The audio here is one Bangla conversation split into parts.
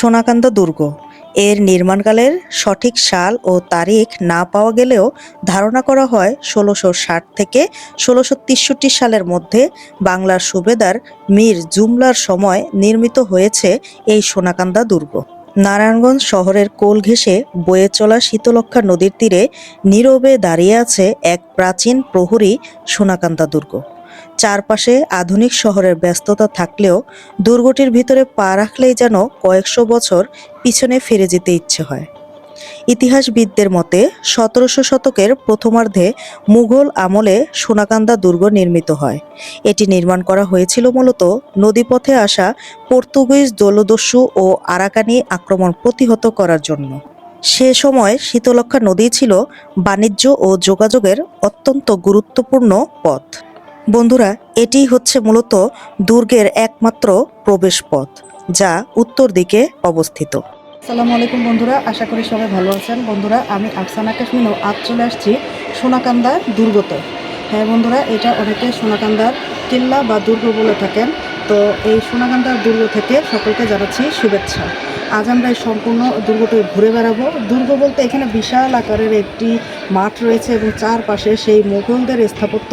সোনাকান্দা দুর্গ। এর নির্মাণকালের সঠিক সাল ও তারিখ না পাওয়া গেলেও ধারণা করা হয় ষোলোশো ষাট থেকে ষোলোশো তেষট্টি সালের মধ্যে বাংলার সুবেদার মীর জুমলার সময় নির্মিত হয়েছে এই সোনাকান্দা দুর্গ। নারায়ণগঞ্জ শহরের কোল ঘেঁষে বয়ে চলা শীতলক্ষা নদীর তীরে নীরবে দাঁড়িয়ে আছে এক প্রাচীন প্রহরী সোনাকান্দা দুর্গ। চারপাশে আধুনিক শহরের ব্যস্ততা থাকলেও দুর্গটির ভিতরে পা রাখলেই যেন কয়েকশো বছর পিছনে ফিরে যেতে ইচ্ছে হয়। ইতিহাসবিদদের মতে, সতেরোশো শতকের প্রথমার্ধে মুঘল আমলে সোনাকান্দা দুর্গ নির্মিত হয়। এটি নির্মাণ করা হয়েছিল মূলত নদীপথে আসা পর্তুগিজ দলদস্যু ও আরাকানি আক্রমণ প্রতিহত করার জন্য। সে সময় শীতলক্ষা নদী ছিল বাণিজ্য ও যোগাযোগের অত্যন্ত গুরুত্বপূর্ণ পথ। বন্ধুরা এটি হচ্ছে মূলত দুর্গের একমাত্র প্রবেশ পথ যা উত্তর দিকে অবস্থিত। আসসালামু আলাইকুম বন্ধুরা, আশা করি সবাই ভালো আছেন। বন্ধুরা, আমি আফসানা কাশ্মীর আজ চলে আসছি সোনাকান্দা দুর্গতে। হ্যাঁ বন্ধুরা, এটা অনেকে সোনাকান্দার, কিল্লা বা দুর্গ বলে থাকেন। তো এই সোনাকান্দার দুর্গ থেকে সকলকে জানাচ্ছি শুভেচ্ছা। আজ আমরা এই সম্পূর্ণ দুর্গটি ঘুরে বেড়াবো। দুর্গ বলতে এখানে বিশাল আকারের একটি মাঠ রয়েছে এবং চারপাশে সেই মুঘলদের স্থাপত্য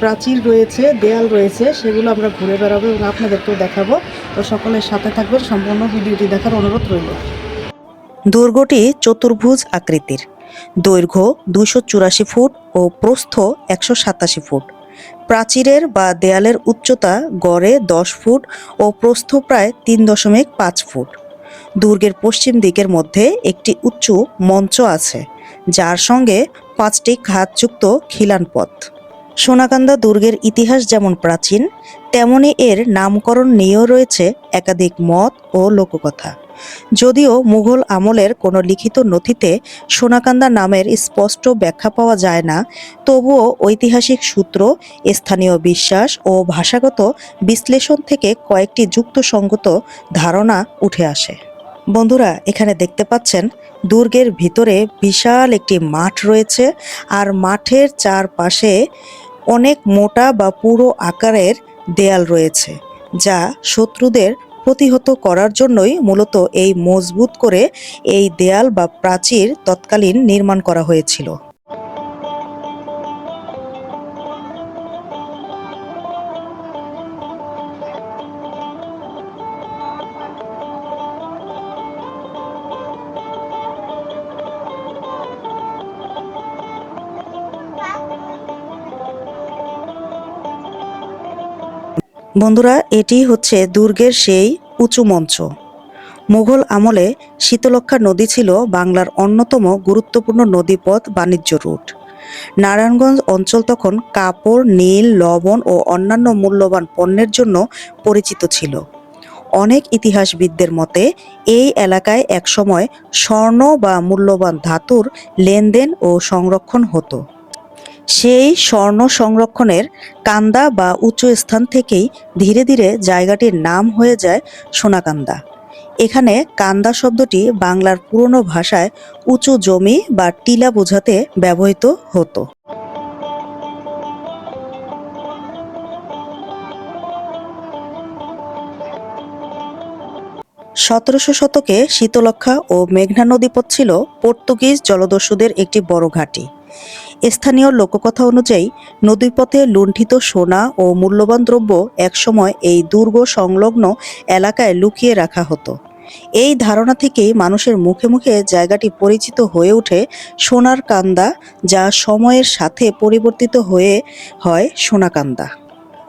প্রাচীর রয়েছে, দেয়াল রয়েছে, সেগুলো আমরা ঘুরে বেড়াবো এবং আপনাদেরকেও দেখাবো। তো সকলের সাথে থাকবেন, সম্পূর্ণ ভিডিওটি দেখার অনুরোধ রইল। দুর্গটি চতুর্ভুজ আকৃতির। দৈর্ঘ্য দুশো ফুট ও প্রস্থ একশো সাতাশি ফুট। প্রাচীরের বা দেয়ালের উচ্চতা গড়ে দশ ফুট ও প্রস্থ প্রায় তিন দশমিক পাঁচ ফুট। দুর্গের পশ্চিম দিকের মধ্যে একটি উঁচু মঞ্চ আছে, যার সঙ্গে পাঁচটি ঘাতযুক্ত খিলান পথ। সোনাকান্দা দুর্গের ইতিহাস যেমন প্রাচীন, তেমনি এর নামকরণ নিয়েও রয়েছে একাধিক মত ও লোককথা। যদিও মুঘল আমলের কোনো লিখিত নথিতে সোনাকান্দা নামের স্পষ্ট ব্যাখ্যা পাওয়া যায় না, তবুও ঐতিহাসিক সূত্র, স্থানীয় বিশ্বাস ও ভাষাগত বিশ্লেষণ থেকে কয়েকটি যুক্তসঙ্গত ধারণা উঠে আসে। বন্ধুরা, এখানে দেখতে পাচ্ছেন, দুর্গের ভিতরে বিশাল একটি মাঠ রয়েছে আর মাঠের চারপাশে অনেক মোটা বা পুরো আকারের দেয়াল রয়েছে, যা শত্রুদের প্রতিহত করার জন্যই মূলত এই মজবুত করে এই দেয়াল বা প্রাচীর তৎকালীন নির্মাণ করা হয়েছিল। বন্ধুরা, এটি হচ্ছে দুর্গের সেই উঁচু মঞ্চ। মুঘল আমলে শীতলক্ষা নদী ছিল বাংলার অন্যতম গুরুত্বপূর্ণ নদীপথ বাণিজ্য রুট। নারায়ণগঞ্জ অঞ্চল তখন কাপড়, নীল, লবণ ও অন্যান্য মূল্যবান পণ্যের জন্য পরিচিত ছিল। অনেক ইতিহাসবিদদের মতে, এই এলাকায় একসময় স্বর্ণ বা মূল্যবান ধাতুর লেনদেন ও সংরক্ষণ হতো। সেই স্বর্ণ সংরক্ষণের কান্দা বা উঁচু স্থান থেকেই ধীরে ধীরে জায়গাটির নাম হয়ে যায় সোনাকান্দা। এখানে কান্দা শব্দটি বাংলার পুরনো ভাষায় উঁচু জমি বা টিলা বোঝাতে ব্যবহৃত হতো। সতেরোশো শতকে শীতলক্ষা ও মেঘনা নদীপথ ছিল পর্তুগিজ জলদস্যুদের একটি বড় ঘাঁটি। স্থানীয় লোককথা অনুযায়ী, নদীপথে লুণ্ঠিত সোনা ও মূল্যবান দ্রব্য একসময় এই দুর্গ সংলগ্ন এলাকায় লুকিয়ে রাখা হতো। এই ধারণা থেকেই মানুষের মুখে মুখে জায়গাটি পরিচিত হয়ে ওঠে সোনার কান্দা, যা সময়ের সাথে পরিবর্তিত হয়ে হয় সোনাকান্দা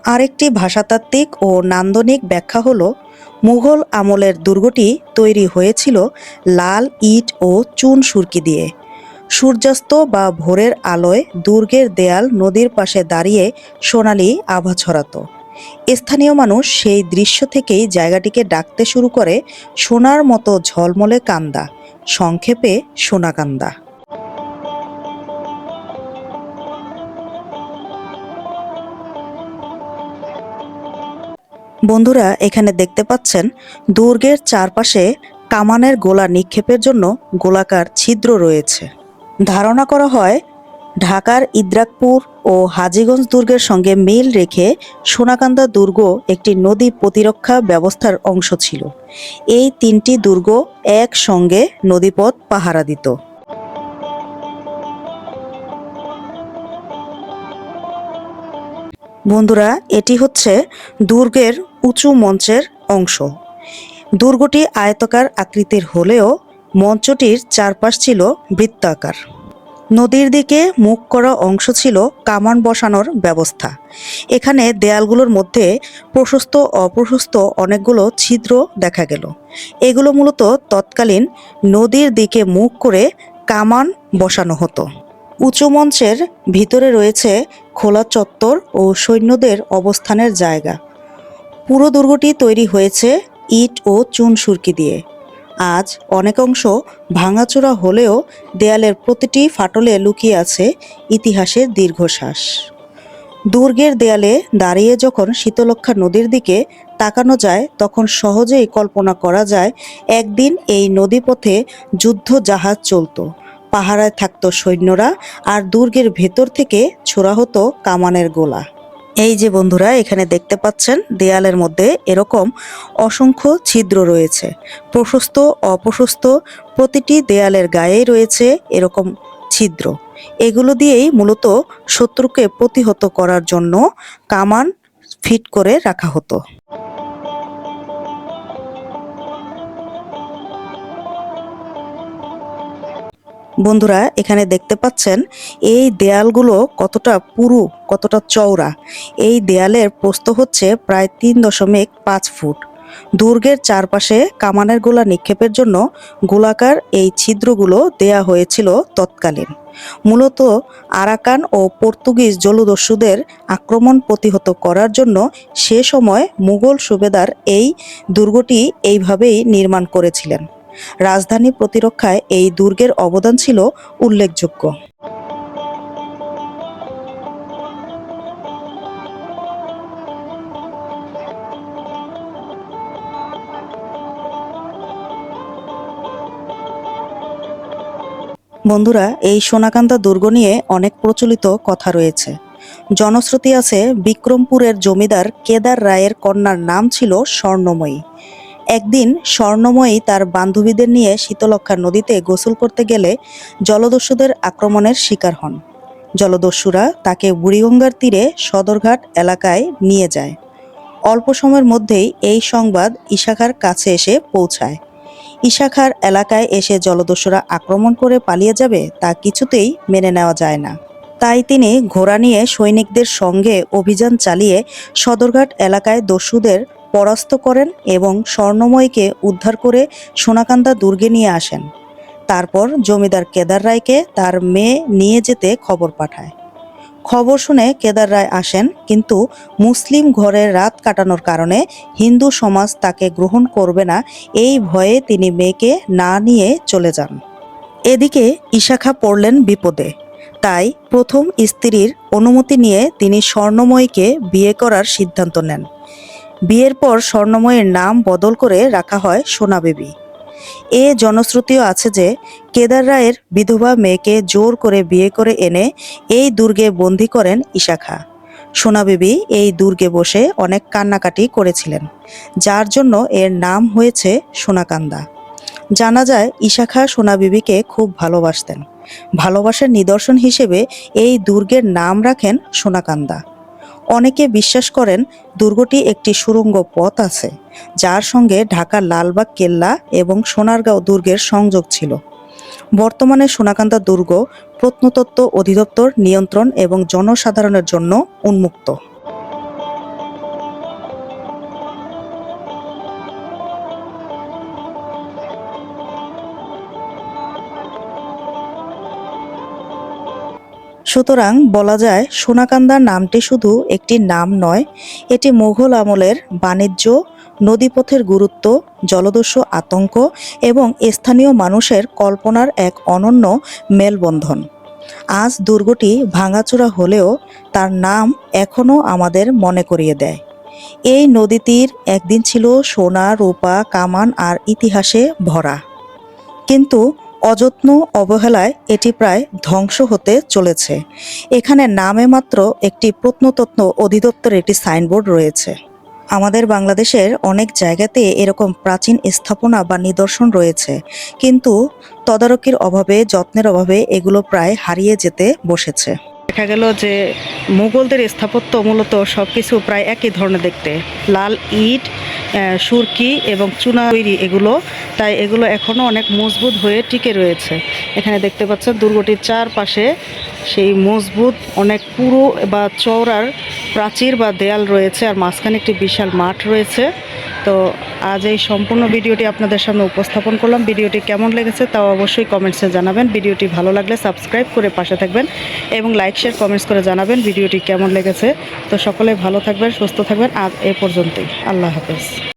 আরেকটি ভাষাতাত্ত্বিক ও নান্দনিক ব্যাখ্যা হলো, মুঘল আমলের দুর্গটি তৈরি হয়েছিল লাল ইট ও চুন সুরকি দিয়ে। সূর্যাস্ত বা ভোরের আলোয় দুর্গের দেয়াল নদীর পাশে দাঁড়িয়ে সোনালি আভা ছড়াতো। স্থানীয় মানুষ সেই দৃশ্য থেকেই জায়গাটিকে ডাকতে শুরু করে সোনার মতো ঝলমলে কান্দা, সংক্ষেপে সোনাকান্দা বন্ধুরা, এখানে দেখতে পাচ্ছেন দুর্গের চারপাশে কামানের গোলা নিক্ষেপের জন্য গোলাকার ছিদ্র রয়েছে। ধারণা করা হয়, ঢাকার ইদ্রাকপুর ও হাজীগঞ্জ দুর্গের সঙ্গে মিল রেখে সোনাকান্দা দুর্গ একটি নদী প্রতিরক্ষা ব্যবস্থার অংশ ছিল। এই তিনটি দুর্গ একসঙ্গে নদীপথ পাহারা দিত বন্ধুরা, এটি হচ্ছে দুর্গের উঁচু মঞ্চের অংশ। দুর্গটি আয়তকার আকৃতির হলেও মঞ্চটির চারপাশ ছিল বৃত্তাকার। নদীর দিকে মুখ করা অংশ ছিল কামান বসানোর ব্যবস্থা। এখানে দেয়ালগুলোর মধ্যে প্রশস্ত, অপ্রশস্ত অনেকগুলো ছিদ্র দেখা গেল। এগুলো মূলত তৎকালীন নদীর দিকে মুখ করে কামান বসানো হতো। উঁচু মঞ্চের ভিতরে রয়েছে খোলা চত্বর ও সৈন্যদের অবস্থানের জায়গা। পুরো দুর্গটি তৈরি হয়েছে ইট ও চুন সুরকি দিয়ে। আজ অনেক অংশ ভাঙাচোরা হলেও দেয়ালের প্রতিটি ফাটলে লুকিয়ে আছে ইতিহাসের দীর্ঘশ্বাস। দুর্গের দেয়ালে দাঁড়িয়ে যখন শীতলক্ষা নদীর দিকে তাকানো যায়, তখন সহজেই কল্পনা করা যায়, একদিন এই নদীপথে যুদ্ধ জাহাজ চলতো। পাহারায় থাকত সৈন্যরা আর দুর্গের ভেতর থেকে ছোড়া হতো কামানের গোলা। এই যে বন্ধুরা, এখানে দেখতে পাচ্ছেন দেয়ালের মধ্যে এরকম অসংখ্য ছিদ্র রয়েছে। প্রশস্ত, অপ্রশস্ত প্রতিটি দেয়ালের গায়ে রয়েছে এরকম ছিদ্র। এগুলো দিয়েই মূলত শত্রুকে প্রতিহত করার জন্য কামান ফিট করে রাখা হতো। বন্ধুরা, এখানে দেখতে পাচ্ছেন এই দেয়ালগুলো কতটা পুরু, কতটা চওড়া। এই দেয়ালের প্রস্থ হচ্ছে প্রায় তিন দশমিক পাঁচ ফুট। দুর্গের চারপাশে কামানের গোলা নিক্ষেপের জন্য গোলাকার এই ছিদ্রগুলো দেয়া হয়েছিল তৎকালীন। মূলত আরাকান ও পর্তুগিজ জলদস্যুদের আক্রমণ প্রতিহত করার জন্য সে সময় মুঘল সুবেদার এই দুর্গটি এইভাবেই নির্মাণ করেছিলেন। রাজধানী প্রতিরক্ষায় এই দুর্গের অবদান ছিল উল্লেখযোগ্য। বন্ধুরা, এই সোনাকান্দা দুর্গ নিয়ে অনেক প্রচলিত কথা রয়েছে। জনশ্রুতি আছে বিক্রমপুরের জমিদার কেদার রায়ের কন্যার নাম ছিল স্বর্ণময়ী। একদিন স্বর্ণময়ী তার বান্ধবীদের নিয়ে শীতলক্ষা নদীতে গোসল করতে গেলে জলদস্যুদের আক্রমণের শিকার হন। জলদস্যুরা তাকে বুড়িগঙ্গার তীরে সদরঘাট এলাকায় নিয়ে যায়। অল্প সময়ের মধ্যেই এই সংবাদ ইশাখার কাছে এসে পৌঁছায়। ইশাখার এলাকায় এসে জলদস্যুরা আক্রমণ করে পালিয়ে যাবে তা কিছুতেই মেনে নেওয়া যায় না। তাই তিনি ঘোড়া নিয়ে সৈনিকদের সঙ্গে অভিযান চালিয়ে সদরঘাট এলাকায় দস্যুদের পরাস্ত করেন এবং স্বর্ণময়ীকে উদ্ধার করে সোনাকান্দা দুর্গে নিয়ে আসেন। তারপর জমিদার কেদার রায়কে তার মেয়ে নিয়ে যেতে খবর পাঠায়। খবর শুনে কেদার রায় আসেন, কিন্তু মুসলিম ঘরে রাত কাটানোর কারণে হিন্দু সমাজ তাকে গ্রহণ করবে না, এই ভয়ে তিনি মেয়েকে না নিয়ে চলে যান। এদিকে ইশাখা পড়লেন বিপদে। তাই প্রথম স্ত্রীর অনুমতি নিয়ে তিনি স্বর্ণময়ীকে বিয়ে করার সিদ্ধান্ত নেন। বিয়ের পর স্বর্ণময়ের নাম বদল করে রাখা হয় সোনা বেবী। এ জনশ্রুতিও আছে যে, কেদার রায়ের বিধবা মেয়েকে জোর করে বিয়ে করে এনে এই দুর্গে বন্দি করেন ইশাখা সোনা বেবী এই দুর্গে বসে অনেক কান্নাকাটি করেছিলেন, যার জন্য এর নাম হয়েছে সোনাকান্দা। জানা যায় ইশাখা সোনা বিবিকে খুব ভালোবাসতেন। ভালোবাসার নিদর্শন হিসেবে এই দুর্গের নাম রাখেন সোনাকান্দা। অনেকে বিশ্বাস করেন দুর্গটি একটি সুরঙ্গ পথ আছে, যার সঙ্গে ঢাকার লালবাগ, কেল্লা এবং সোনারগাঁও দুর্গের সংযোগ ছিল। বর্তমানে সোনাকান্দা দুর্গ প্রত্নতত্ত্ব অধিদপ্তর, নিয়ন্ত্রণ এবং জনসাধারণের জন্য উন্মুক্ত। সুতরাং বলা যায় সোনাকান্দা নামটি শুধু একটি নাম নয়, এটি মুঘল আমলের বাণিজ্য, নদীপথের গুরুত্ব, জলদস্যু আতঙ্ক এবং স্থানীয় মানুষের কল্পনার এক অনন্য মেলবন্ধন। আজ দুর্গটি ভাঙাচোরা হলেও তার নাম এখনও আমাদের মনে করিয়ে দেয়। এই নদীটির একদিন ছিল সোনা, রূপা, কামান আর ইতিহাসে ভরা। কিন্তু অযত্ন অবহেলায় এটি প্রায় ধ্বংস হতে চলেছে। এখানে নামে মাত্র একটি প্রত্নতত্ত্ব অধিদপ্তরের একটি সাইনবোর্ড রয়েছে। আমাদের বাংলাদেশের অনেক জায়গাতে এরকম প্রাচীন স্থাপনা বা নিদর্শন রয়েছে, কিন্তু তদারকির অভাবে, যত্নের অভাবে এগুলো প্রায় হারিয়ে যেতে বসেছে। দেখা গেল যে মুঘলদের স্থাপত্য মূলত সব কিছু প্রায় একই ধরনের দেখতে। লাল ইট সুরকি এবং চুনা তৈরি এগুলো। তাই এগুলো এখনও অনেক মজবুত হয়ে টিকে রয়েছে। এখানে দেখতে পাচ্ছেন দুর্গটির চারপাশে সেই মজবুত, অনেক পুরো বা চওড়ার প্রাচীর বা দেয়াল রয়েছে আর মাঝখানে একটি বিশাল মাঠ রয়েছে। তো আজ এই সম্পূর্ণ ভিডিওটি আপনাদের সামনে উপস্থাপন করলাম। ভিডিওটি কেমন লেগেছে তাও অবশ্যই কমেন্টসে জানাবেন। ভিডিওটি ভালো লাগলে সাবস্ক্রাইব করে পাশে থাকবেন এবং লাইক শেয়ার কমেন্টস করে জানাবেন ভিডিওটি কেমন লেগেছে। তো সকলে ভালো থাকবেন, সুস্থ থাকবেন। আজ এ পর্যন্তই। আল্লাহ হাফেজ।